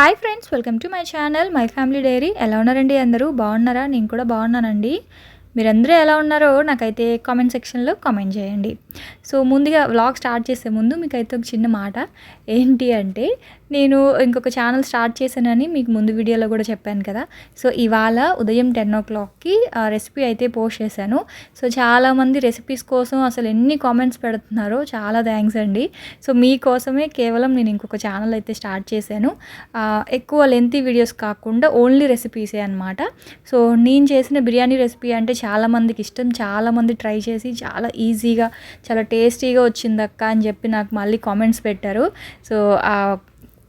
Hi friends welcome to my channel my family diary. ఎలా ఉన్నారండి అందరూ? బాగున్నారా? నేను కూడా బాగున్నానండి. మీరందరూ ఎలా ఉన్నారో నాకైతే కామెంట్ సెక్షన్లో కామెంట్ చేయండి. సో ముందుగా వ్లాగ్ స్టార్ట్ చేసే ముందు మీకైతే ఒక చిన్న మాట. ఏంటి అంటే నేను ఇంకొక ఛానల్ స్టార్ట్ చేశానని మీకు ముందు వీడియోలో కూడా చెప్పాను కదా. సో ఇవాళ ఉదయం టెన్ ఓ క్లాక్కి రెసిపీ అయితే పోస్ట్ చేశాను. సో చాలామంది రెసిపీస్ కోసం అసలు ఎన్ని కామెంట్స్ పెడుతున్నారో చాలా థ్యాంక్స్ అండి. సో మీకోసమే కేవలం నేను ఇంకొక ఛానల్ అయితే స్టార్ట్ చేశాను. ఎక్కువ లెంతీ వీడియోస్ కాకుండా ఓన్లీ రెసిపీసే అనమాట సో నేను చేసిన బిర్యానీ రెసిపీ అంటే చాలామందికి ఇష్టం. చాలామంది ట్రై చేసి చాలా ఈజీగా చాలా టేస్టీగా వచ్చిందక్క అని చెప్పి నాకు మళ్ళీ కామెంట్స్ పెట్టారు. సో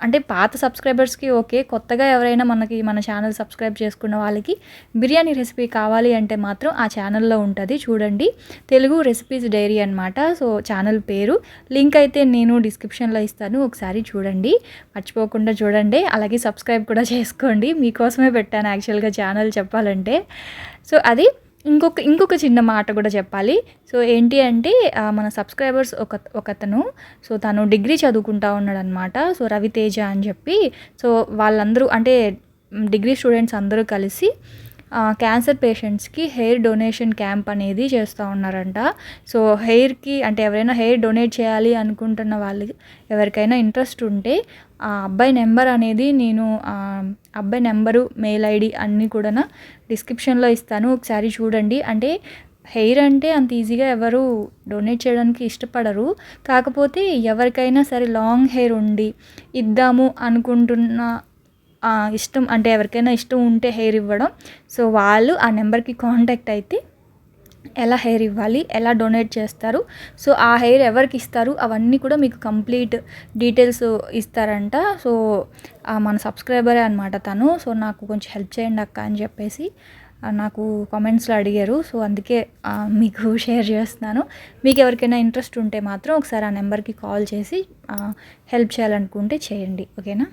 అంటే పాత సబ్స్క్రైబర్స్కి ఓకే కొత్తగా ఎవరైనా మనకి మన ఛానల్ సబ్స్క్రైబ్ చేసుకున్న వాళ్ళకి బిర్యానీ రెసిపీ కావాలి అంటే మాత్రం ఆ ఛానల్లో ఉంటుంది చూడండి. తెలుగు రెసిపీస్ డైరీ అనమాట సో ఛానల్ పేరు. లింక్ అయితే నేను డిస్క్రిప్షన్లో ఇస్తాను ఒకసారి చూడండి. మర్చిపోకుండా చూడండి అలాగే సబ్స్క్రైబ్ కూడా చేసుకోండి. మీకోసమే పెట్టాను యాక్చువల్గా ఛానల్ చెప్పాలంటే. సో అది ఇంకొక ఇంకొక చిన్న మాట కూడా చెప్పాలి. సో ఏంటి అంటే మన సబ్స్క్రైబర్స్ ఒక ఒకతను సో తను డిగ్రీ చదువుకుంటా ఉన్నాడు అనమాట సో రవితేజ అని చెప్పి సో వాళ్ళందరూ అంటే డిగ్రీ స్టూడెంట్స్ అందరూ కలిసి క్యాన్సర్ పేషెంట్స్కి హెయిర్ డొనేషన్ క్యాంప్ అనేది చేస్తూ ఉన్నారంట. సో హెయిర్కి అంటే ఎవరైనా హెయిర్ డొనేట్ చేయాలి అనుకుంటున్న వాళ్ళకి ఎవరికైనా ఇంట్రెస్ట్ ఉంటే ఆ అబ్బాయి నెంబర్ అనేది నేను అబ్బాయి నెంబరు మెయిల్ ఐడి అన్నీ కూడా డిస్క్రిప్షన్లో ఇస్తాను. ఒకసారి చూడండి. అంటే హెయిర్ అంటే అంత ఈజీగా ఎవరు డొనేట్ చేయడానికి ఇష్టపడరు. కాకపోతే ఎవరికైనా సరే లాంగ్ హెయిర్ ఉండి ఇద్దాము అనుకుంటున్న ఇష్టం అంటే ఎవరికైనా ఇష్టం ఉంటే హెయిర్ ఇవ్వడం. సో వాళ్ళు ఆ నెంబర్కి కాంటాక్ట్ అయితే ఎలా హెయిర్ ఇవ్వాలి ఎలా డొనేట్ చేస్తారు. సో ఆ హెయిర్ ఎవరికి ఇస్తారు అవన్నీ కూడా మీకు కంప్లీట్ డీటెయిల్స్ ఇస్తారంట. సో మన సబ్స్క్రైబరే అనమాట తను. సో నాకు కొంచెం హెల్ప్ చేయండి అక్క అని చెప్పేసి నాకు కామెంట్స్లో అడిగారు. సో అందుకే మీకు షేర్ చేస్తున్నాను. మీకు ఎవరికైనా ఇంట్రెస్ట్ ఉంటే మాత్రం ఒకసారి ఆ నెంబర్కి కాల్ చేసి హెల్ప్ చేయాలనుకుంటే చేయండి. ఓకేనా?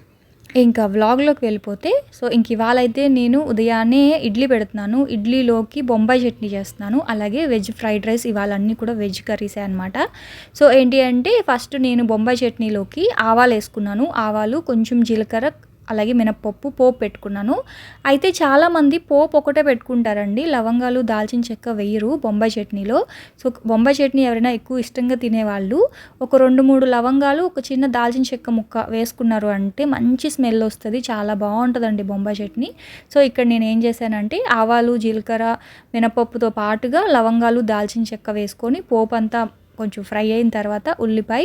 ఇంకా వ్లాగ్లోకి వెళ్ళిపోతే సో ఇంక ఇవాళ అయితే నేను ఉదయాన్నే ఇడ్లీ పెడుతున్నాను. ఇడ్లీలోకి బొంబాయి చట్నీ చేస్తున్నాను. అలాగే వెజ్ ఫ్రైడ్ రైస్ ఇవాళ అన్నీ కూడా వెజ్ కర్రీసే అనమాట సో ఏంటి అంటే ఫస్ట్ నేను బొంబాయి చట్నీలోకి ఆవాలు వేసుకున్నాను. ఆవాలు కొంచెం జీలకర్ర అలాగే మినప్పప్పు పోపు పెట్టుకున్నాను. అయితే చాలామంది పోపు ఒకటే పెట్టుకుంటారండి. లవంగాలు దాల్చిన చెక్క వేయరు బొంబాయి చట్నీలో. సో బొంబాయి చట్నీ ఎవరైనా ఎక్కువ ఇష్టంగా తినేవాళ్ళు ఒక రెండు మూడు లవంగాలు ఒక చిన్న దాల్చిన చెక్క ముక్క వేసుకున్నారు అంటే మంచి స్మెల్ వస్తుంది. చాలా బాగుంటుందండి బొంబాయి చట్నీ. సో ఇక్కడ నేను ఏం చేశానంటే ఆవాలు జీలకర్ర మినపప్పుతో పాటుగా లవంగాలు దాల్చిన చెక్క వేసుకొని పోపు అంతా కొంచెం ఫ్రై అయిన తర్వాత ఉల్లిపాయ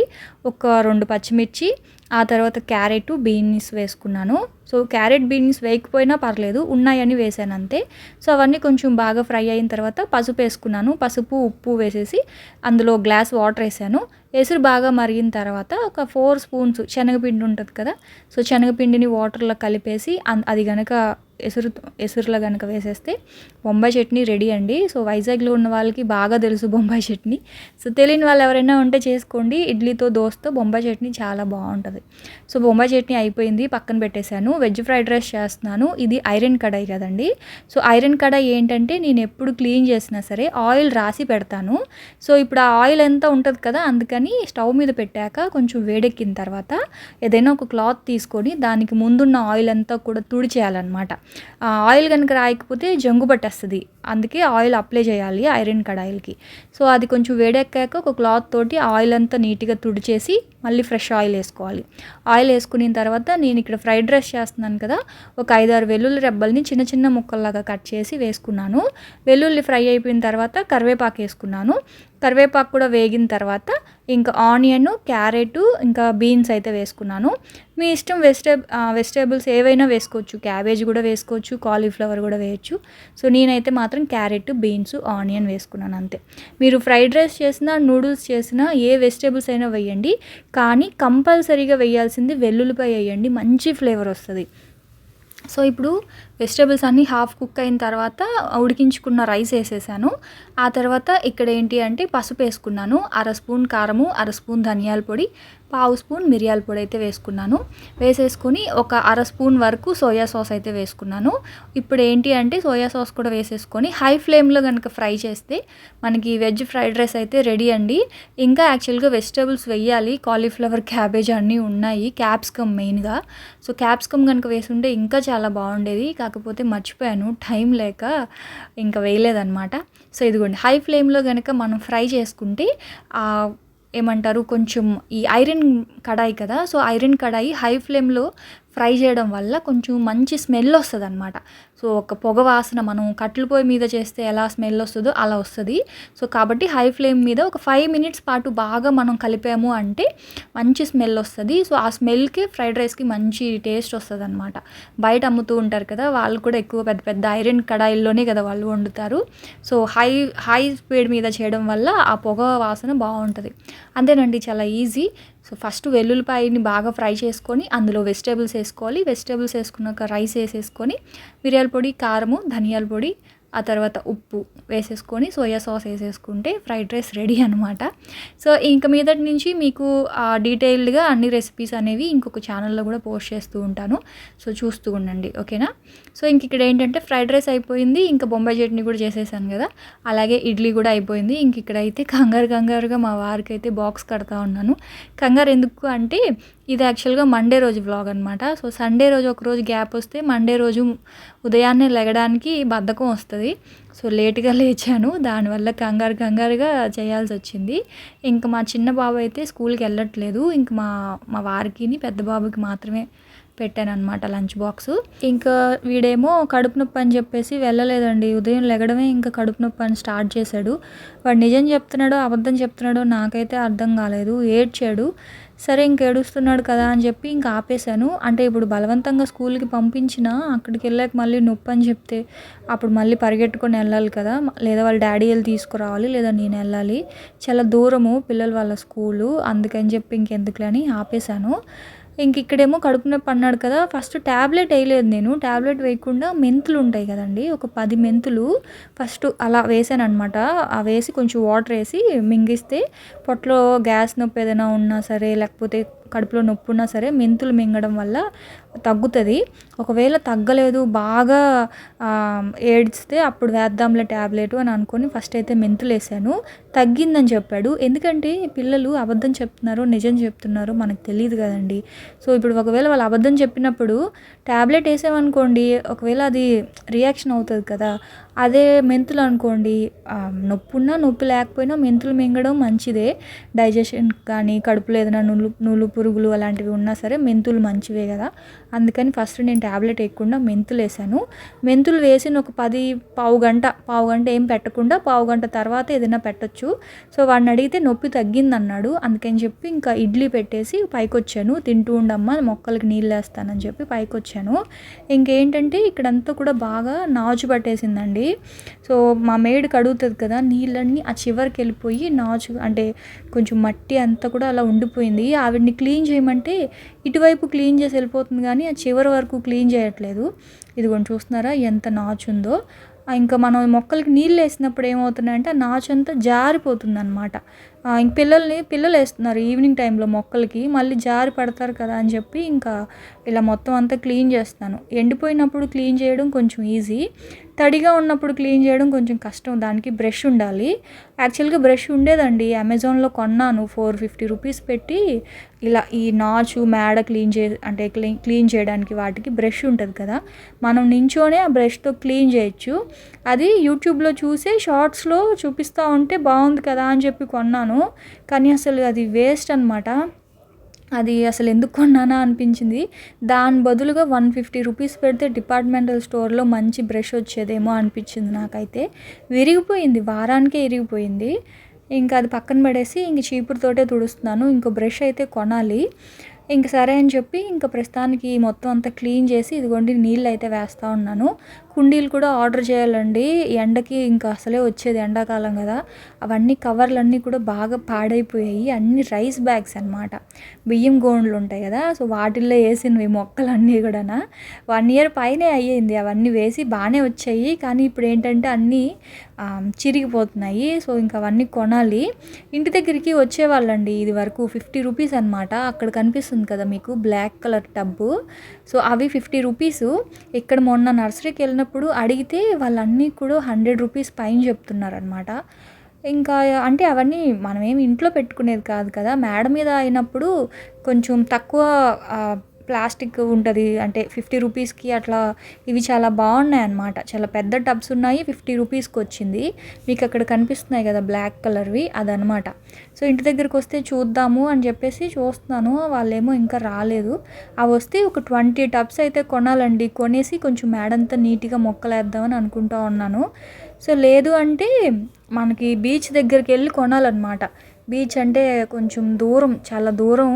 ఒక రెండు పచ్చిమిర్చి ఆ తర్వాత క్యారెట్ బీన్స్ వేసుకున్నాను. సో క్యారెట్ బీన్స్ వేయకపోయినా పర్లేదు ఉన్నాయని వేసాను అంతే. సో అవన్నీ కొంచెం బాగా ఫ్రై అయిన తర్వాత పసుపు వేసుకున్నాను. పసుపు ఉప్పు వేసేసి అందులో గ్లాస్ వాటర్ వేసాను. ఎసురు బాగా మరిగిన తర్వాత ఒక ఫోర్ స్పూన్స్ శనగపిండి ఉంటుంది కదా సో శనగపిండిని వాటర్లో కలిపేసి అది కనుక ఎసురు ఎసురులో కనుక వేసేస్తే బొంబాయి చట్నీ రెడీ అండి. సో వైజాగ్లో ఉన్న వాళ్ళకి బాగా తెలుసు బొంబాయి చట్నీ. సో తెలియని వాళ్ళు ఎవరైనా ఉంటే చేసుకోండి. ఇడ్లీతో దోశతో బొంబాయి చట్నీ చాలా బాగుంటుంది. సో బొంబాయి చట్నీ అయిపోయింది. పక్కన పెట్టేశాను. వెజ్ ఫ్రైడ్ రైస్ చేస్తున్నాను. ఇది ఐరన్ కడాయి కదండి. సో ఐరన్ కడాయి ఏంటంటే నేను ఎప్పుడు క్లీన్ చేసినా సరే ఆయిల్ రాసి పెడతాను. సో ఇప్పుడు ఆ ఆయిల్ ఎంత ఉంటుంది కదా అందుకని స్టవ్ మీద పెట్టాక కొంచెం వేడెక్కిన తర్వాత ఏదైనా ఒక క్లాత్ తీసుకొని దానికి ముందున్న ఆయిల్ అంతా కూడా తుడిచేయాలన్నమాట. ఆయిల్ కనుక రాయకపోతే జంగు పట్టేస్తుంది అందుకే ఆయిల్ అప్లై చేయాలి ఐరన్ కడాయిల్కి. సో అది కొంచెం వేడెక్కాక ఒక క్లాత్ తోటి ఆయిల్ అంతా నీట్గా తుడిచేసి మళ్ళీ ఫ్రెష్ ఆయిల్ వేసుకోవాలి. ఆయిల్ వేసుకున్న తర్వాత నేను ఇక్కడ ఫ్రైడ్ రైస్ చేస్తున్నాను కదా ఒక ఐదారు వెల్లుల్లి రెబ్బల్ని చిన్న చిన్న ముక్కల్లాగా కట్ చేసి వేసుకున్నాను. వెల్లుల్లి ఫ్రై అయిపోయిన తర్వాత కరివేపాకు వేసుకున్నాను. కరివేపాకు కూడా వేగిన తర్వాత ఇంకా ఆనియన్ క్యారెట్ ఇంకా బీన్స్ అయితే వేసుకున్నాను. మీ ఇష్టం వెజిటేబ్ వెజిటేబుల్స్ ఏవైనా వేసుకోవచ్చు. క్యాబేజ్ కూడా వేసుకోవచ్చు కాలీఫ్లవర్ కూడా వేయచ్చు. సో నేనైతే మాత్రం మాత్రం క్యారెట్ బీన్స్ ఆనియన్ వేసుకున్నాను అంతే. మీరు ఫ్రైడ్ రైస్ చేసినా నూడిల్స్ చేసినా ఏ వెజిటేబుల్స్ అయినా వేయండి. కానీ కంపల్సరీగా వేయాల్సింది వెల్లుల్లిపాయ వేయండి. మంచి ఫ్లేవర్ వస్తుంది. సో ఇప్పుడు వెజిటేబుల్స్ అన్నీ హాఫ్ కుక్ అయిన తర్వాత ఉడికించుకున్న రైస్ వేసేసాను. ఆ తర్వాత ఇక్కడ ఏంటి అంటే పసుపు వేసుకున్నాను. అర స్పూన్ కారము అర స్పూన్ ధనియాల పొడి పావు స్పూన్ మిరియాల పొడి అయితే వేసుకున్నాను. వేసేసుకుని ఒక అర స్పూన్ వరకు సోయా సాస్ అయితే వేసుకున్నాను. ఇప్పుడు ఏంటి అంటే సోయా సాస్ కూడా వేసేసుకొని హై ఫ్లేమ్లో కనుక ఫ్రై చేస్తే మనకి వెజ్ ఫ్రైడ్ రైస్ అయితే రెడీ అండి. ఇంకా యాక్చువల్గా వెజిటేబుల్స్ వేయాలి కాలీఫ్లవర్ క్యాబేజ్ అన్నీ ఉన్నాయి. క్యాప్సికమ్ మెయిన్గా. సో క్యాప్సికమ్ కనుక వేసుంటే ఇంకా చాలా బాగుండేది. కాకపోతే మర్చిపోయాను. టైం లేక ఇంకా వేయలేదన్నమాట. సో ఇదిగోండి. హై ఫ్లేమ్లో కనుక మనం ఫ్రై చేసుకుంటే ఏమంటారు కొంచెం ఈ ఐరన్ కడాయి కదా సో ఐరన్ కడాయి హై ఫ్లేమ్లో ఫ్రై చేయడం వల్ల కొంచెం మంచి స్మెల్ వస్తుంది అనమాట సో ఒక పొగ వాసన మనం కట్టెల పొయ్యి మీద చేస్తే ఎలా స్మెల్ వస్తుందో అలా వస్తుంది. సో కాబట్టి హై ఫ్లేమ్ మీద ఒక ఫైవ్ మినిట్స్ పాటు బాగా మనం కలిపాము అంటే మంచి స్మెల్ వస్తుంది. సో ఆ స్మెల్కి ఫ్రైడ్ రైస్కి మంచి టేస్ట్ వస్తుంది అనమాట బయట అమ్ముతూ ఉంటారు కదా వాళ్ళు కూడా ఎక్కువ పెద్ద పెద్ద ఐరన్ కడాయిల్లోనే కదా వాళ్ళు వండుతారు. సో హై హై స్పీడ్ మీద చేయడం వల్ల ఆ పొగ వాసన బాగుంటుంది. అంతేనండి చాలా ఈజీ. సో ఫస్ట్ వెల్లుల్లిపాయని బాగా ఫ్రై చేసుకొని అందులో వెజిటేబుల్స్ వేసుకోవాలి. వెజిటేబుల్స్ వేసుకున్నాక రైస్ వేసేసుకొని మిరియాల పొడి కారము ధనియాల పొడి ఆ తర్వాత ఉప్పు వేసేసుకొని సోయా సాస్ వేసేసుకుంటే ఫ్రైడ్ రైస్ రెడీ అనమాట సో ఇంక మీదటి నుంచి మీకు డీటెయిల్డ్గా అన్ని రెసిపీస్ అనేవి ఇంకొక ఛానల్లో కూడా పోస్ట్ చేస్తూ ఉంటాను. సో చూస్తూ ఉండండి ఓకేనా? సో ఇంక ఇక్కడ ఏంటంటే ఫ్రైడ్ రైస్ అయిపోయింది ఇంకా బొంబాయి చట్నీ కూడా చేసేసాను కదా. అలాగే ఇడ్లీ కూడా అయిపోయింది. ఇంక ఇక్కడ అయితే కంగారు కంగారుగా మా వారికి అయితే బాక్స్ కడతా ఉన్నాను. కంగారు ఎందుకు అంటే ఇది యాక్చువల్గా మండే రోజు వ్లాగ్ అనమాట సో సండే రోజు ఒక రోజు గ్యాప్ వస్తే మండే రోజు ఉదయాన్నే లెగడానికి బద్ధకం వస్తుంది. సో లేట్గా లేచాను. దానివల్ల కంగారు కంగారుగా చేయాల్సి వచ్చింది. ఇంకా మా చిన్న బాబు అయితే స్కూల్కి వెళ్ళట్లేదు. ఇంక మా మా వారికి పెద్ద బాబుకి మాత్రమే అనమాట లంచ్ బాక్స్. ఇంకా వీడేమో కడుపు నొప్పి అని చెప్పేసి వెళ్ళలేదండి. ఉదయం లెగడమే ఇంకా కడుపు నొప్పి అని స్టార్ట్ చేశాడు. వాడు నిజం చెప్తున్నాడో అబద్ధం చెప్తున్నాడో నాకైతే అర్థం కాలేదు. ఏడ్చాడు. సరే ఇంక ఏడుస్తున్నాడు కదా అని చెప్పి ఇంకా ఆపేశాను. అంటే ఇప్పుడు బలవంతంగా స్కూల్కి పంపించిన అక్కడికి వెళ్ళాక మళ్ళీ నొప్పి అని చెప్తే అప్పుడు మళ్ళీ పరిగెట్టుకొని వెళ్ళాలి కదా. లేదా వాళ్ళ డాడీ వెళ్ళి తీసుకురావాలి లేదా నేను వెళ్ళాలి. చాలా దూరము పిల్లలు వాళ్ళ స్కూలు. అందుకని చెప్పి ఇంకెందుకులని ఆపేశాను. ఇంక ఇక్కడేమో కడుపు నొప్పి అన్నాడు కదా ఫస్ట్ ట్యాబ్లెట్ వేయలేదు నేను. ట్యాబ్లెట్ వేయకుండా మెంతులు ఉంటాయి కదండి ఒక పది మెంతులు ఫస్ట్ అలా వేసాను అనమాట ఆ వేసి కొంచెం వాటర్ వేసి మింగిస్తే పొట్టలో గ్యాస్ నొప్పి ఏదైనా ఉన్నా సరే లేకపోతే కడుపులో నొప్పి ఉన్నా సరే మెంతులు మింగడం వల్ల తగ్గుతుంది. ఒకవేళ తగ్గలేదు బాగా ఏడ్చితే అప్పుడు వేద్దాంలే ట్యాబ్లెట్ అని అనుకొని ఫస్ట్ అయితే మెంతులు వేసాను. తగ్గిందని చెప్పాడు. ఎందుకంటే పిల్లలు అబద్ధం చెప్తున్నారో నిజం చెప్తున్నారో మనకు తెలియదు కదండి. సో ఇప్పుడు ఒకవేళ వాళ్ళు అబద్ధం చెప్పినప్పుడు ట్యాబ్లెట్ వేసామనుకోండి ఒకవేళ అది రియాక్షన్ అవుతుంది కదా అదే మెంతులు అనుకోండి నొప్పి ఉన్నా నొప్పి లేకపోయినా మెంతులు మింగడం మంచిదే. డైజెషన్ కానీ కడుపులో ఏదైనా నులు నులుపు పురుగులు అలాంటివి ఉన్నా సరే మెంతులు మంచివే కదా. అందుకని ఫస్ట్ నేను ట్యాబ్లెట్ వేయకుండా మెంతులు వేసాను మెంతులు వేసిన ఒక పది పావు గంట పావు గంట ఏం పెట్టకుండా పావు గంట తర్వాత ఏదైనా పెట్టచ్చు. సో వాడిని అడిగితే నొప్పి తగ్గింది అన్నాడు అందుకని చెప్పి ఇంకా ఇడ్లీ పెట్టేసి పైకి వచ్చాను తింటూ ఉండమ్మా మొక్కలకి నీళ్ళు వేస్తానని చెప్పి పైకి వచ్చాను ఇంకేంటంటే ఇక్కడంతా కూడా బాగా నాచు పట్టేసిందండి. సో మా మేడ్ కడుగుతుంది కదా నీళ్ళన్నీ ఆ చివరికి వెళ్ళిపోయి నాచు అంటే కొంచెం మట్టి అంతా కూడా అలా ఉండిపోయింది. ఆవిడ్ని క్లీన్ క్లీన్ చేయమంటే ఇటువైపు క్లీన్ చేసి వెళ్ళిపోతుంది కానీ ఆ చివరి వరకు క్లీన్ చేయట్లేదు. ఇదిగోండి చూస్తున్నారా ఎంత నాచు ఉందో. ఇంకా మనం మొక్కలకి నీళ్ళు వేసినప్పుడు ఏమవుతున్నాయంటే ఆ నాచు అంతా జారిపోతుంది అనమాట ఇంక పిల్లల్ని పిల్లలు వేస్తున్నారు ఈవినింగ్ టైంలో మొక్కలకి మళ్ళీ జారి పడతారు కదా అని చెప్పి ఇంకా ఇలా మొత్తం అంతా క్లీన్ చేస్తాను ఎండిపోయినప్పుడు క్లీన్ చేయడం కొంచెం ఈజీ. తడిగా ఉన్నప్పుడు క్లీన్ చేయడం కొంచెం కష్టం దానికి బ్రష్ ఉండాలి. యాక్చువల్గా బ్రష్ ఉండేదండి అమెజాన్లో కొన్నాను ఫోర్ ఫిఫ్టీ రూపీస్ పెట్టి ఇలా ఈ నాచు మేడ క్లీన్ చే అంటే క్లీన్ క్లీన్ చేయడానికి వాటికి బ్రష్ ఉంటుంది కదా. మనం నించోనే ఆ బ్రష్తో క్లీన్ చేయొచ్చు. అది యూట్యూబ్లో చూసే షార్ట్స్లో చూపిస్తూ ఉంటే బాగుంది కదా అని చెప్పి కొన్నాను. కానీ అసలు అది వేస్ట్ అనమాట అది అసలు ఎందుకు కొన్నానా అనిపించింది. దాని బదులుగా వన్ ఫిఫ్టీ రూపీస్ పెడితే డిపార్ట్మెంటల్ స్టోర్లో మంచి బ్రష్ వచ్చేదేమో అనిపించింది నాకైతే. విరిగిపోయింది వారానికే విరిగిపోయింది. ఇంకా అది పక్కన పడేసి ఇంక చీపురుతోటే తుడుస్తున్నాను. ఇంకో బ్రష్ అయితే కొనాలి. ఇంక సరే అని చెప్పి ఇంకా ప్రస్తుతానికి మొత్తం అంతా క్లీన్ చేసి ఇదిగోండి నీళ్ళు అయితే వేస్తూ ఉన్నాను. కుండీలు కూడా ఆర్డర్ చేయాలండి. ఎండకి ఇంకా అసలే వచ్చేది ఎండాకాలం కదా. అవన్నీ కవర్లన్నీ కూడా బాగా పాడైపోయాయి. అన్ని రైస్ బ్యాగ్స్ అనమాట బియ్యం గోండ్లు ఉంటాయి కదా సో వాటిల్లో వేసినవి మొక్కలన్నీ కూడా వన్ ఇయర్ పైనే అయ్యింది. అవన్నీ వేసి బాగానే వచ్చాయి. కానీ ఇప్పుడు ఏంటంటే అన్నీ చిరిగిపోతున్నాయి. సో ఇంకా అవన్నీ కొనాలి. ఇంటి దగ్గరికి వచ్చేవాళ్ళండి ఇది వరకు ఫిఫ్టీ రూపీస్ అనమాట అక్కడ కనిపిస్తుంది కదా మీకు బ్లాక్ కలర్ టబ్బు. సో అవి ఫిఫ్టీ రూపీస్. ఇక్కడ మొన్న నర్సరీకి వెళ్ళినప్పుడు అడిగితే వాళ్ళన్నీ కూడా హండ్రెడ్ రూపీస్ పైన చెప్తున్నారనమాట ఇంకా అంటే అవన్నీ మనం ఏమి ఇంట్లో పెట్టుకునేది కాదు కదా. మేడ మీద అయినప్పుడు కొంచెం తక్కువ ప్లాస్టిక్ ఉంటుంది అంటే ఫిఫ్టీ రూపీస్కి అట్లా ఇవి చాలా బాగున్నాయి అన్నమాట చాలా పెద్ద టబ్స్ ఉన్నాయి ఫిఫ్టీ రూపీస్కి వచ్చింది. మీకు అక్కడ కనిపిస్తున్నాయి కదా బ్లాక్ కలర్వి అదనమాట సో ఇంటి దగ్గరికి వస్తే చూద్దాము అని చెప్పేసి చూస్తున్నాను. వాళ్ళేమో ఇంకా రాలేదు. అవి వస్తే ఒక ట్వంటీ టబ్స్ అయితే కొనాలండి. కొనేసి కొంచెం మేడంతా నీట్గా మొక్కలేద్దామని అనుకుంటా ఉన్నాను. సో లేదు అంటే మనకి బీచ్ దగ్గరికి వెళ్ళి కొనాలన్నమాట. బీచ్ అంటే కొంచెం దూరం చాలా దూరం.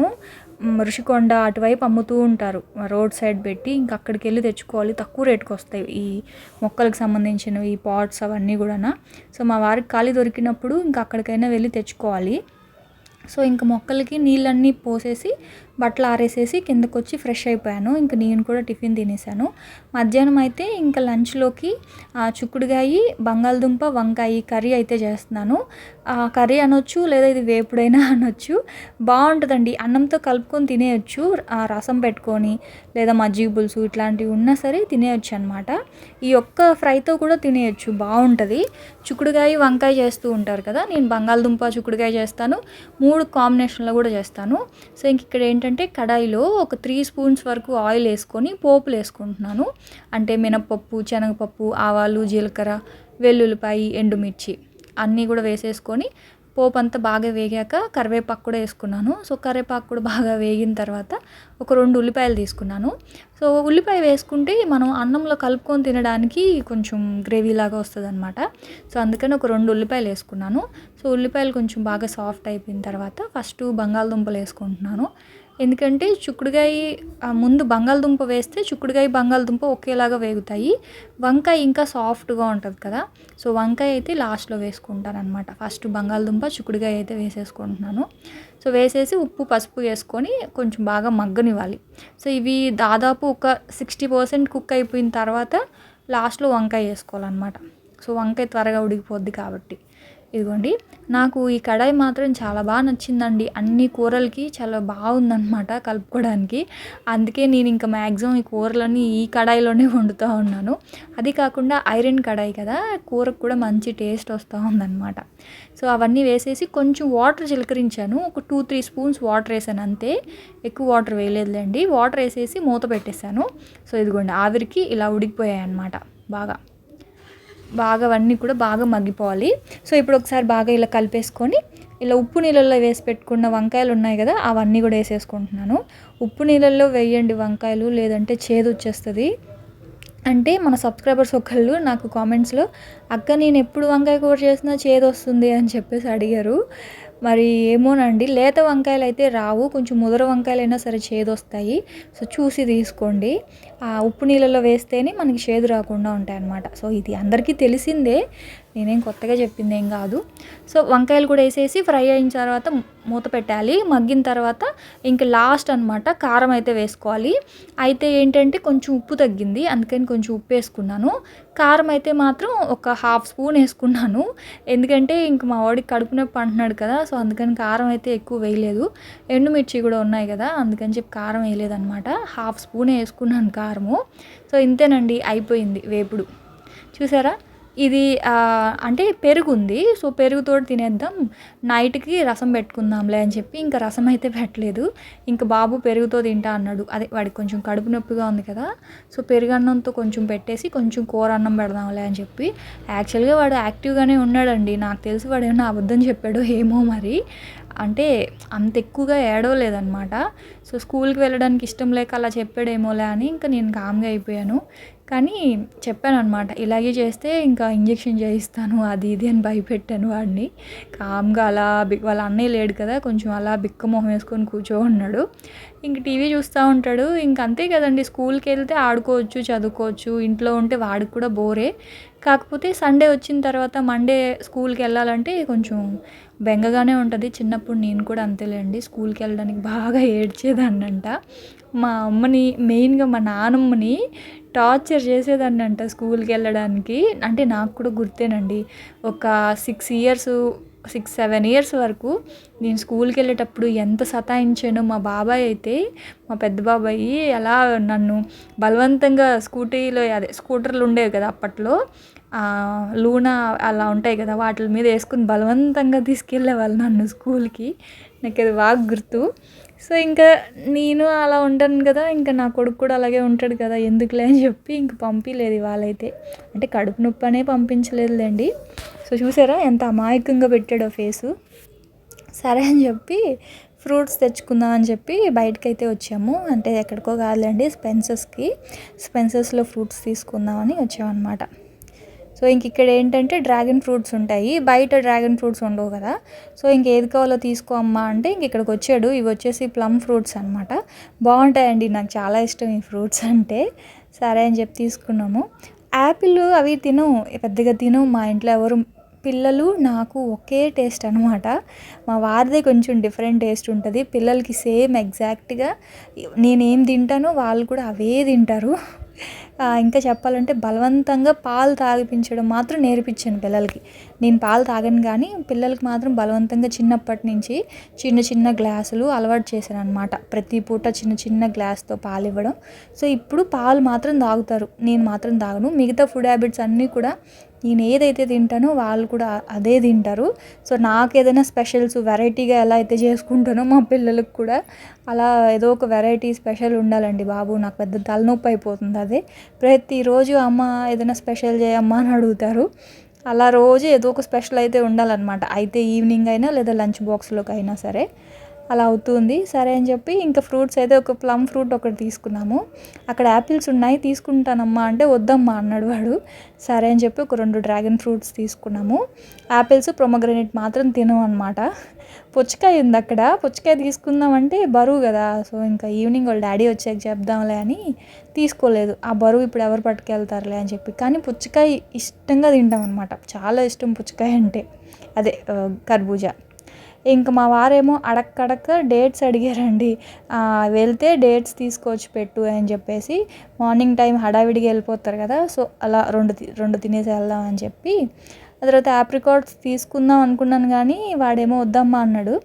ఋషికొండ అటువైపు అమ్ముతూ ఉంటారు. రోడ్ సైడ్ పెట్టి ఇంకా అక్కడికి వెళ్ళి తెచ్చుకోవాలి. తక్కువ రేటుకి వస్తాయి ఈ మొక్కలకు సంబంధించినవి ఈ పాట్స్ అవన్నీ కూడా సో మా వారికి ఖాళీ దొరికినప్పుడు ఇంకా అక్కడికైనా వెళ్ళి తెచ్చుకోవాలి. సో ఇంక మొక్కలకి నీళ్ళన్నీ పోసేసి బట్టలు ఆరేసేసి కిందకు వచ్చి ఫ్రెష్ అయిపోయాను. ఇంక నేను కూడా టిఫిన్ తినేసాను. మధ్యాహ్నం అయితే ఇంకా లంచ్లోకి ఆ, బంగాళదుంప వంకాయ కర్రీ అయితే చేస్తున్నాను. కర్రీ అనొచ్చు లేదా ఇది వేపుడైనా అనొచ్చు. బాగుంటుందండి. అన్నంతో కలుపుకొని తినేయచ్చు. రసం పెట్టుకొని లేదా మజ్జిగ పులుసు ఇట్లాంటివి ఉన్నా సరే తినేయచ్చు అనమాట ఈ ఒక్క ఫ్రైతో కూడా తినేయచ్చు. బాగుంటుంది. చుక్కుడుగాయ వంకాయ చేస్తూ ఉంటారు కదా నేను బంగాళదుంప చుక్కుడుగాయ చేస్తాను. మూడు కాంబినేషన్లో కూడా చేస్తాను. సో ఇంక ఇక్కడ ఏంటంటే కడాయిలో ఒక త్రీ స్పూన్స్ వరకు ఆయిల్ వేసుకొని పోపులు వేసుకుంటున్నాను అంటే మినపప్పు శనగపప్పు ఆవాలు జీలకర్ర వెల్లుల్లిపాయ ఎండుమిర్చి అన్నీ కూడా వేసేసుకొని పోపు అంతా బాగా వేగాక కరివేపాకు కూడా వేసుకున్నాను. సో కరివేపాకు కూడా బాగా వేగిన తర్వాత ఒక రెండు ఉల్లిపాయలు తీసుకున్నాను. సో ఉల్లిపాయ వేసుకుంటే మనం అన్నంలో కలుపుకొని తినడానికి కొంచెం గ్రేవీ లాగా వస్తుంది అనమాట సో అందుకని ఒక రెండు ఉల్లిపాయలు వేసుకున్నాను. సో ఉల్లిపాయలు కొంచెం బాగా సాఫ్ట్ అయిపోయిన తర్వాత ఫస్ట్ బంగాళదుంపలు వేసుకుంటున్నాను. ఎందుకంటే చిక్కుడుగాయ ముందు బంగాళదుంప వేస్తే చిక్కుడుగాయ బంగాళదుంప ఒకేలాగా వేగుతాయి. వంకాయ ఇంకా సాఫ్ట్గా ఉంటుంది కదా. సో వంకాయ అయితే లాస్ట్లో వేసుకుంటాను అనమాట ఫస్ట్ బంగాళదుంప చిక్కుడుగాయ అయితే వేసేసుకుంటున్నాను. సో వేసేసి ఉప్పు పసుపు వేసుకొని కొంచెం బాగా మగ్గనివ్వాలి. సో ఇవి దాదాపు ఒక సిక్స్టీ పర్సెంట్ కుక్ అయిపోయిన తర్వాత లాస్ట్లో వంకాయ వేసుకోవాలన్నమాట. సో వంకాయ త్వరగా ఉడికిపోద్ది కాబట్టి. ఇదిగోండి. నాకు ఈ కడాయి మాత్రం చాలా బాగా నచ్చిందండి. అన్ని కూరలకి చాలా బాగుందనమాట కలుపుకోవడానికి. అందుకే నేను ఇంకా మ్యాక్సిమం ఈ కూరలన్నీ ఈ కడాయిలోనే వండుతూ ఉన్నాను. అది కాకుండా ఐరన్ కడాయి కదా కూరకు కూడా మంచి టేస్ట్ వస్తూ ఉందన్నమాట. సో అవన్నీ వేసేసి కొంచెం వాటర్ చిలకరించాను. ఒక టూ త్రీ స్పూన్స్ వాటర్ వేసాను అంతే. ఎక్కువ వాటర్ వేయలేదులేండి. వాటర్ వేసేసి మూత పెట్టేశాను. సో ఇదిగోండి ఆవిరికి ఇలా ఉడికిపోయాయి అన్నమాట బాగా. బాగా అవన్నీ కూడా బాగా మగ్గిపోవాలి. సో ఇప్పుడు ఒకసారి బాగా ఇలా కలిపేసుకొని ఇలా ఉప్పు నీళ్ళల్లో వేసి పెట్టుకున్న వంకాయలు ఉన్నాయి కదా అవన్నీ కూడా వేసేసుకుంటున్నాను. ఉప్పు నీళ్ళల్లో వేయండి వంకాయలు లేదంటే చేదు వచ్చేస్తుంది. అంటే మన సబ్స్క్రైబర్స్ ఒకళ్ళు నాకు కామెంట్స్లో అక్క నేను ఎప్పుడు వంకాయ కూర చేసినా చేదు వస్తుంది అని చెప్పేసి అడిగారు. మరి ఏమోనండి లేత వంకాయలు అయితే రావు కొంచెం ముదర వంకాయలైనా సరే చేదు వస్తాయి. సో చూసి తీసుకోండి. ఉప్పు నీళ్ళలో వేస్తేనే మనకి చేదు రాకుండా ఉంటాయి అన్నమాట సో ఇది అందరికీ తెలిసిందే. నేనేం కొత్తగా చెప్పింది ఏం కాదు. సో వంకాయలు కూడా వేసేసి ఫ్రై అయిన తర్వాత మూత పెట్టాలి. మగ్గిన తర్వాత ఇంక లాస్ట్ అనమాట కారం అయితే వేసుకోవాలి. అయితే ఏంటంటే కొంచెం ఉప్పు తగ్గింది. అందుకని కొంచెం ఉప్పు వేసుకున్నాను. కారం అయితే మాత్రం ఒక హాఫ్ స్పూన్ వేసుకున్నాను. ఎందుకంటే ఇంక మా వాడికి కడుపు నొప్పి అంటున్నాడు కదా సో అందుకని కారం అయితే ఎక్కువ వేయలేదు. ఎండుమిర్చి కూడా ఉన్నాయి కదా అందుకని చెప్పి కారం వేయలేదన్నమాట. హాఫ్ స్పూన్ వేసుకున్నాను కారము. సో ఇంతేనండి అయిపోయింది వేపుడు. చూసారా? ఇది అంటే పెరుగు ఉంది సో పెరుగుతో తినేద్దాం. నైట్కి రసం పెట్టుకుందాంలే అని చెప్పి ఇంకా రసం అయితే పెట్టలేదు. ఇంకా బాబు పెరుగుతో తింటా అన్నాడు. అదే వాడికి కొంచెం కడుపు నొప్పిగా ఉంది కదా. సో పెరుగు అన్నంతో కొంచెం పెట్టేసి కొంచెం కూర అన్నం పెడదాంలే అని చెప్పి. యాక్చువల్గా వాడు యాక్టివ్గానే ఉన్నాడండి. నాకు తెలిసి వాడు ఏమైనా అబద్ధం చెప్పాడో ఏమో మరి. అంటే అంత ఎక్కువగా ఏడవలేదనమాట సో స్కూల్కి వెళ్ళడానికి ఇష్టం లేక అలా చెప్పాడేమోలే అని ఇంకా నేను కామ్గా అయిపోయాను. కానీ చెప్పాను అనమాట ఇలాగే చేస్తే ఇంకా ఇంజెక్షన్ చేయిస్తాను అది ఇది అని భయపెట్టాను వాడిని. కామ్గా అలా బి వాళ్ళ అన్నయ్య లేడు కదా కొంచెం అలా బిక్క మొహం వేసుకొని కూర్చో ఉన్నాడు ఇంక టీవీ చూస్తూ ఉంటాడు. ఇంక అంతే కదండి స్కూల్కి వెళ్తే ఆడుకోవచ్చు చదువుకోవచ్చు ఇంట్లో ఉంటే వాడికి కూడా బోరే. కాకపోతే సండే వచ్చిన తర్వాత మండే స్కూల్కి వెళ్ళాలంటే కొంచెం బెంగగానే ఉంటుంది. చిన్నప్పుడు నేను కూడా అంతేలేండి. స్కూల్కి వెళ్ళడానికి బాగా ఏడ్చేదాన్నంట. మా అమ్మని మెయిన్గా మా నానమ్మని టార్చర్ చేసేదాన్ని అంట స్కూల్కి వెళ్ళడానికి. అంటే నాకు కూడా గుర్తేనండి. ఒక six years six seven years వరకు నేను స్కూల్కి వెళ్ళేటప్పుడు ఎంత సతాయించానో మా బాబాయ్ అయితే మా పెద్ద బాబాయి అలా నన్ను బలవంతంగా స్కూటీలో అదే స్కూటర్లు ఉండేవి కదా అప్పట్లో. లూనా అలా ఉంటాయి కదా వాటి మీద వేసుకుని బలవంతంగా తీసుకెళ్ళేవాళ్ళు నన్ను స్కూల్కి. నాకు అది బాగా గుర్తు. సో ఇంకా నేను అలా ఉంటాను కదా ఇంకా నా కొడుకు కూడా అలాగే ఉంటాడు కదా ఎందుకులే అని చెప్పి ఇంక పంపించలేదు వాళ్ళైతే అంటే కడుపు నొప్పి అనే పంపించలేదులేండి. సో చూసారా ఎంత అమాయకంగా పెట్టాడో ఫేసు. సరే అని చెప్పి ఫ్రూట్స్ తెచ్చుకుందాం అని చెప్పి బయటకైతే వచ్చాము. అంటే ఎక్కడికో కాదులేండి స్పెన్సెస్కి. స్పెన్సెస్లో ఫ్రూట్స్ తీసుకుందామని వచ్చామన్నమాట. సో ఇంక ఇక్కడ ఏంటంటే డ్రాగన్ ఫ్రూట్స్ ఉంటాయి. బయట డ్రాగన్ ఫ్రూట్స్ ఉండవు కదా. సో ఇంక ఏది కావాలో తీసుకో అమ్మా అంటే ఇంక ఇక్కడికి వచ్చాడు. ఇవి వచ్చేసి ప్లమ్ ఫ్రూట్స్ అనమాట బాగుంటాయండి. నాకు చాలా ఇష్టం ఈ ఫ్రూట్స్ అంటే. సరే అని చెప్పి తీసుకున్నాము. యాపిల్ అవి తిను. పెద్దగా తిను. మా ఇంట్లో ఎవరు పిల్లలు నాకు ఒకే టేస్ట్ అనమాట మా వారిదే కొంచెం డిఫరెంట్ టేస్ట్ ఉంటుంది. పిల్లలకి సేమ్ ఎగ్జాక్ట్గా నేనేం తింటానో వాళ్ళు కూడా అవే తింటారు. ఇంకా చెప్పాలంటే బలవంతంగా పాలు తాగిపించడం మాత్రం నేర్పించాను పిల్లలకి. నేను పాలు తాగను కానీ పిల్లలకి మాత్రం బలవంతంగా చిన్నప్పటి నుంచి చిన్న చిన్న గ్లాసులు అలవాటు చేశాను అనమాట ప్రతి పూట చిన్న చిన్న గ్లాస్తో పాలు ఇవ్వడం సో ఇప్పుడు పాలు మాత్రం తాగుతారు. నేను మాత్రం తాగను. మిగతా ఫుడ్ హ్యాబిట్స్ అన్నీ కూడా నేను ఏదైతే తింటానో వాళ్ళు కూడా అదే తింటారు. సో నాకు ఏదైనా స్పెషల్స్ వెరైటీగా ఎలా అయితే చేసుకుంటానో మా పిల్లలకు కూడా అలా ఏదో ఒక వెరైటీ స్పెషల్ ఉండాలండి బాబు. నాకు పెద్ద తలనొప్పి అయిపోతుంది అదే. ప్రతిరోజు అమ్మ ఏదైనా స్పెషల్ చేయమ్మా అని అడుగుతారు. అలా రోజు ఏదో ఒక స్పెషల్ అయితే ఉండాలన్నమాట. అయితే ఈవినింగ్ అయినా లేదా లంచ్ బాక్స్లోకి అయినా సరే. అలా అవుతుంది. సరే అని చెప్పి ఇంకా ఫ్రూట్స్ అయితే ఒక ప్లమ్ ఫ్రూట్ ఒకటి తీసుకున్నాము. అక్కడ యాపిల్స్ ఉన్నాయి తీసుకుంటానమ్మా అంటే వద్దమ్మా అన్నాడు వాడు. సరే అని చెప్పి ఒక రెండు డ్రాగన్ ఫ్రూట్స్ తీసుకున్నాము. యాపిల్స్ ప్రొమగ్రనేట్ మాత్రం తినం అనమాట పుచ్చకాయ ఉంది అక్కడ. పుచ్చకాయ తీసుకుందామంటే బరువు కదా. సో ఇంకా ఈవినింగ్ వాళ్ళ డాడీ వచ్చాక చెప్దాంలే అని తీసుకోలేదు. ఆ బరువు ఇప్పుడు ఎవరు పట్టుకెళ్తారులే అని చెప్పి. కానీ పుచ్చకాయ ఇష్టంగా తింటాం అనమాట చాలా ఇష్టం పుచ్చకాయ అంటే. అదే కర్బూజా. ఇంక మా వారేమో అడక్కడక్క డేట్స్ అడిగారండి. వెళ్తే డేట్స్ తీసుకొచ్చి పెట్టు అని చెప్పేసి మార్నింగ్ టైం హడావిడిగా వెళ్ళిపోతారు కదా సో అలా రెండు రెండు తినేసి వెళ్దాం అని చెప్పి ఆ తర్వాత యాప్రికాట్స్ తీసుకుందాం అనుకున్నాను కానీ వాడేమో వద్దమ్మా అన్నాడు.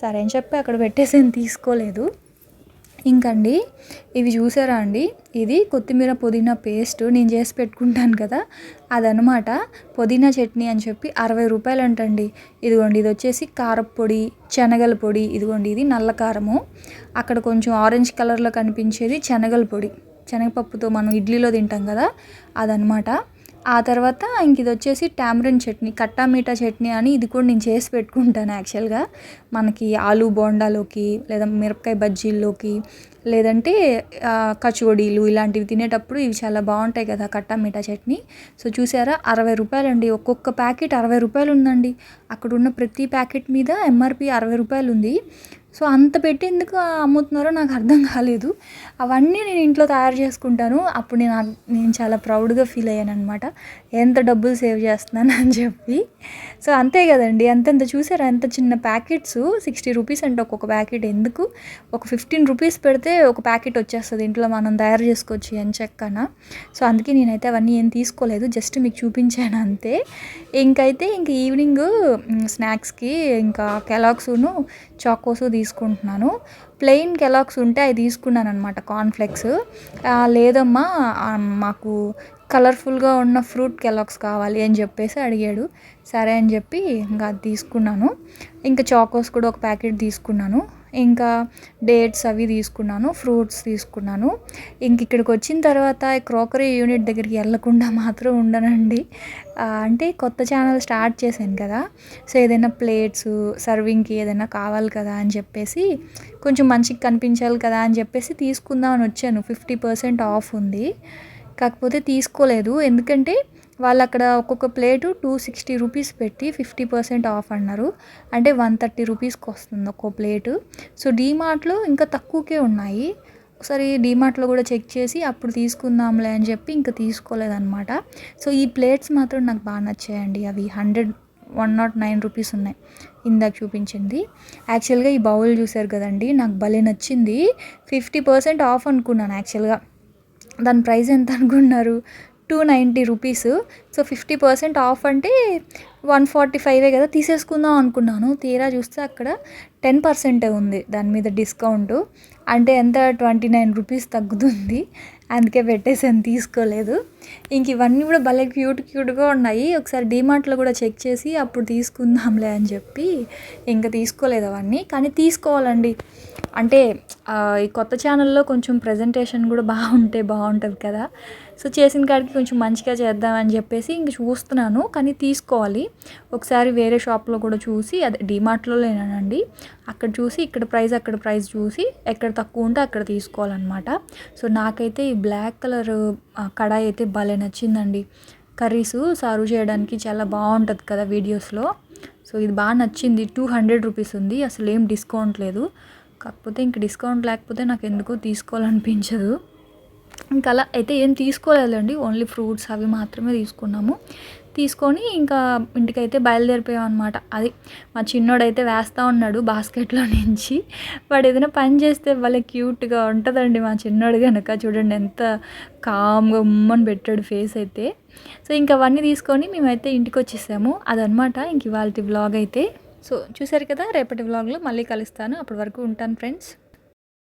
సరే అని చెప్పి అక్కడ పెట్టేసి తీసుకోలేదు. ఇంకండి ఇవి చూసారా అండి? ఇది కొత్తిమీర పుదీనా పేస్ట్ నేను చేసి పెట్టుకుంటాను కదా అదనమాట పుదీనా చట్నీ అని చెప్పి అరవై రూపాయలు అంటండి ఇదిగోండి ఇది వచ్చేసి కారపొడి శనగల పొడి ఇదిగోండి ఇది నల్ల కారము. అక్కడ కొంచెం ఆరెంజ్ కలర్లో కనిపించేది శనగల పొడి. శనగపప్పుతో మనం ఇడ్లీలో తింటాం కదా అదనమాట ఆ తర్వాత ఇంక ఇది వచ్చేసి టామరిన్ చట్నీ కట్టా మీఠా చట్నీ అని ఇది కూడా నేను చేసి పెట్టుకుంటాను యాక్చువల్గా మనకి ఆలు బోండాలోకి లేదా మిరపకాయ బజ్జీల్లోకి లేదంటే కచోడీలు ఇలాంటివి తినేటప్పుడు ఇవి చాలా బాగుంటాయి కదా కట్టా మీఠా చట్నీ. సో చూసారా అరవై రూపాయలండి. ఒక్కొక్క ప్యాకెట్ అరవై రూపాయలు ఉందండి అక్కడ ఉన్న ప్రతి ప్యాకెట్ మీద ఎంఆర్పి అరవై రూపాయలు ఉంది సో అంత పెట్టి ఎందుకు అమ్ముతున్నారో నాకు అర్థం కాలేదు. అవన్నీ నేను ఇంట్లో తయారు చేసుకుంటాను. అప్పుడు నేను నేను చాలా ప్రౌడ్గా ఫీల్ అయ్యాను అనమాట ఎంత డబ్బులు సేవ్ చేస్తున్నాను అని చెప్పి. సో అంతే కదండి. అంతెంత చూసారా? ఎంత చిన్న ప్యాకెట్స్. సిక్స్టీ రూపీస్ అంటే ఒక్కొక్క ప్యాకెట్ ఎందుకు? ఒక ఫిఫ్టీన్ రూపీస్ పెడితే ఒక ప్యాకెట్ వచ్చేస్తుంది ఇంట్లో మనం తయారు చేసుకోవచ్చు అని చెక్కన. సో అందుకే నేనైతే అవన్నీ ఏం తీసుకోలేదు. జస్ట్ మీకు చూపించాను అంతే. ఇంకైతే ఇంక ఈవినింగ్ స్నాక్స్కి ఇంకా కెలాక్సును చాకోసు తీసుకుంటున్నాను. ప్లెయిన్ కెలాక్స్ ఉంటే అవి తీసుకున్నాను అనమాట కార్న్ఫ్లెక్స్ లేదమ్మా మాకు కలర్ఫుల్గా ఉన్న ఫ్రూట్ కెలాక్స్ కావాలి అని చెప్పేసి అడిగాడు. సరే అని చెప్పి ఇంకా అది తీసుకున్నాను. ఇంకా చాకోస్ కూడా ఒక ప్యాకెట్ తీసుకున్నాను. ఇంకా డేట్స్ అవి తీసుకున్నాను ఫ్రూట్స్ తీసుకున్నాను. ఇంక ఇక్కడికి వచ్చిన తర్వాత క్రోకరీ యూనిట్ దగ్గరికి వెళ్ళకుండా మాత్రం ఉండనండి. అంటే కొత్త ఛానల్ స్టార్ట్ చేశాను కదా సో ఏదైనా ప్లేట్స్ సర్వింగ్కి ఏదైనా కావాలి కదా అని చెప్పేసి కొంచెం మంచిగా కనిపించాలి కదా అని చెప్పేసి తీసుకుందామని వచ్చాను. ఫిఫ్టీ పర్సెంట్ ఆఫ్ ఉంది. కాకపోతే తీసుకోలేదు. ఎందుకంటే వాళ్ళు అక్కడ ఒక్కొక్క ప్లేటు టూ సిక్స్టీ రూపీస్ పెట్టి ఫిఫ్టీ పర్సెంట్ ఆఫ్ అన్నారు. అంటే వన్ థర్టీ రూపీస్కి వస్తుంది ఒక్కో ప్లేటు. సో డీమార్ట్లో ఇంకా తక్కువకే ఉన్నాయి. ఒకసారి డీమార్ట్లో కూడా చెక్ చేసి అప్పుడు తీసుకుందాంలే అని చెప్పి ఇంకా తీసుకోలేదన్నమాట. సో ఈ ప్లేట్స్ మాత్రం నాకు బాగా నచ్చాయండి. అవి hundred one nought nine rupees ఉన్నాయి. ఇందాక చూపించింది. యాక్చువల్గా ఈ బౌల్ చూసారు కదండి నాకు భలే నచ్చింది. ఫిఫ్టీ పర్సెంట్ ఆఫ్ అనుకున్నాను యాక్చువల్గా. దాని ప్రైస్ ఎంత అనుకున్నారు? Two ninety rupees. So fifty percent off అంటే వన్ ఫార్టీ ఫైవే కదా తీసేసుకుందాం అనుకున్నాను. తీరా చూస్తే అక్కడ టెన్ పర్సెంటే ఉంది దాని మీద డిస్కౌంట్. అంటే ఎంత? ట్వంటీ నైన్ రూపీస్ తగ్గుతుంది. అందుకే పెట్టేసాను తీసుకోలేదు. ఇంక ఇవన్నీ కూడా భలే క్యూట్ క్యూట్గా ఉన్నాయి. ఒకసారి డీమార్ట్లో కూడా చెక్ చేసి అప్పుడు తీసుకుందాంలే అని చెప్పి ఇంకా తీసుకోలేదు అవన్నీ. కానీ తీసుకోవాలండి. అంటే ఈ కొత్త ఛానల్లో కొంచెం ప్రజెంటేషన్ కూడా బాగుంటే బాగుంటుంది కదా. సో చేసిన కాడికి కొంచెం మంచిగా చేద్దామని చెప్పేసి ఇంక చూస్తున్నాను కానీ తీసుకోవాలి. ఒకసారి వేరే షాప్లో కూడా చూసి అదే డిమార్ట్లో లేనండి. అక్కడ చూసి ఇక్కడ ప్రైస్ అక్కడ ప్రైస్ చూసి ఎక్కడ తక్కువ ఉంటే అక్కడ తీసుకోవాలన్నమాట. సో నాకైతే ఈ బ్లాక్ కలర్ కడాయి అయితే భలే నచ్చిందండి. కర్రీస్ సర్వ్ చేయడానికి చాలా బాగుంటుంది కదా వీడియోస్లో. సో ఇది బాగా నచ్చింది. టూ హండ్రెడ్ రూపీస్ ఉంది. అసలు ఏం డిస్కౌంట్ లేదు. కాకపోతే ఇంక డిస్కౌంట్ లేకపోతే నాకు ఎందుకో తీసుకోవాలనిపించదు. ఇంకా అలా అయితే ఏం తీసుకోలేదండి ఓన్లీ ఫ్రూట్స్ అవి మాత్రమే తీసుకున్నాము. తీసుకొని ఇంకా ఇంటికైతే బయలుదేరిపోయాం అనమాట అది మా చిన్నోడైతే వేస్తూ ఉన్నాడు బాస్కెట్లో నుంచి. వాడు ఏదైనా పని చేస్తే వాళ్ళ క్యూట్గా ఉంటుందండి మా చిన్నోడు కనుక చూడండి ఎంత కామ్గా ఉమ్మని పెట్టాడు ఫేస్ అయితే. సో ఇంకా అవన్నీ తీసుకొని మేమైతే ఇంటికి వచ్చేసాము అదనమాట ఇంక ఇవాళ వ్లాగ్ అయితే సో చూసారు కదా రేపటి వ్లాగ్లో మళ్ళీ కలుస్తాను. అప్పటి వరకు ఉంటాను ఫ్రెండ్స్.